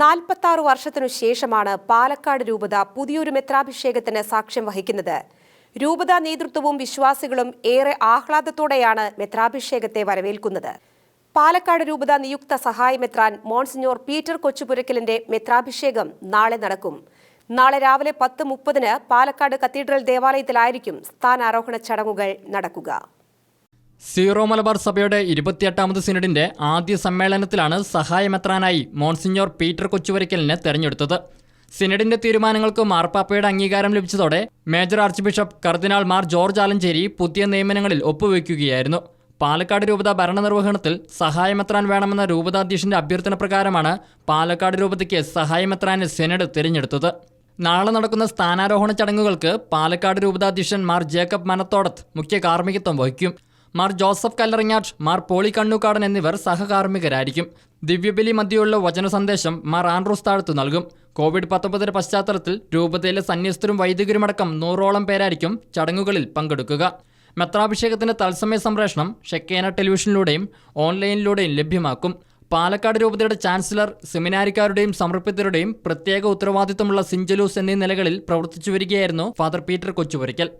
നാൽപ്പത്തി വർഷത്തിനു ശേഷമാണ് പാലക്കാട് രൂപത പുതിയൊരു മെത്രാഭിഷേകത്തിന് സാക്ഷ്യം വഹിക്കുന്നത്. രൂപത നേതൃത്വവും വിശ്വാസികളും ഏറെ ആഹ്ലാദത്തോടെയാണ് മെത്രാഭിഷേകത്തെ വരവേൽക്കുന്നത്. പാലക്കാട് രൂപത നിയുക്ത സഹായ മെത്രാൻ മോൺസിഞ്ഞോർ പീറ്റർ കൊച്ചുപുരക്കലിന്റെ മെത്രാഭിഷേകം നാളെ നടക്കും. നാളെ രാവിലെ പത്ത് മുപ്പതിന് പാലക്കാട് കത്തീഡ്രൽ ദേവാലയത്തിലായിരിക്കും സ്ഥാനാരോഹണ ചടങ്ങുകൾ നടക്കുക. സീറോ മലബാർ സഭയുടെ ഇരുപത്തിയെട്ടാമത് സിനഡിന്റെ ആദ്യ സമ്മേളനത്തിലാണ് സഹായമെത്രാനായി മോൺസിഞ്ഞോർ പീറ്റർ കൊച്ചുവരയ്ക്കലിനെ തെരഞ്ഞെടുത്തത്. സിനഡിന്റെ തീരുമാനങ്ങൾക്ക് മാർപ്പാപ്പയുടെ അംഗീകാരം ലഭിച്ചതോടെ മേജർ ആർച്ച് ബിഷപ്പ് കർദിനാൾ മാർ ജോർജ് ആലഞ്ചേരി പുതിയ നിയമനങ്ങളിൽ ഒപ്പുവെക്കുകയായിരുന്നു. പാലക്കാട് രൂപത ഭരണനിർവഹണത്തിൽ സഹായമെത്രാൻ വേണമെന്ന രൂപതാധ്യക്ഷന്റെ അഭ്യർത്ഥന പ്രകാരമാണ് പാലക്കാട് രൂപതയ്ക്ക് സഹായമെത്രാനെ സെനഡ് തിരഞ്ഞെടുത്തത്. നാളെ നടക്കുന്ന സ്ഥാനാരോഹണ ചടങ്ങുകൾക്ക് പാലക്കാട് രൂപതാധ്യക്ഷൻ മാർ ജേക്കബ് മനത്തോടത്ത് മുഖ്യ കാർമ്മികത്വം വഹിക്കും. മാർ ജോസഫ് കല്ലറിഞ്ഞാട്ട് മാർ പോളി കണ്ണൂക്കാടൻ എന്നിവർ സഹകാർമ്മികരായിരിക്കും. ദിവ്യബലി മധ്യയുള്ള വചന സന്ദേശം മാർ ആൻഡ്രൂസ് താഴത്ത് നൽകും. കോവിഡ് പത്തൊമ്പതിന്റെ പശ്ചാത്തലത്തിൽ രൂപതയിലെ സന്യസ്തരും വൈദികരുമടക്കം നൂറോളം പേരായിരിക്കും ചടങ്ങുകളിൽ പങ്കെടുക്കുക. മെത്രാഭിഷേകത്തിന്റെ തത്സമയ സംപ്രേഷണം ഷെക്കേന ടെലിവിഷനിലൂടെയും ഓൺലൈനിലൂടെയും ലഭ്യമാക്കും. പാലക്കാട് രൂപതയുടെ ചാൻസലർ സെമിനാരിക്കാരുടെയും സമർപ്പിതരുടെയും പ്രത്യേക ഉത്തരവാദിത്തമുള്ള സിഞ്ചലൂസ് എന്നീ നിലകളിൽ പ്രവർത്തിച്ചു വരികയായിരുന്നു ഫാദർ പീറ്റർ കൊച്ചുപുരയ്ക്കൽ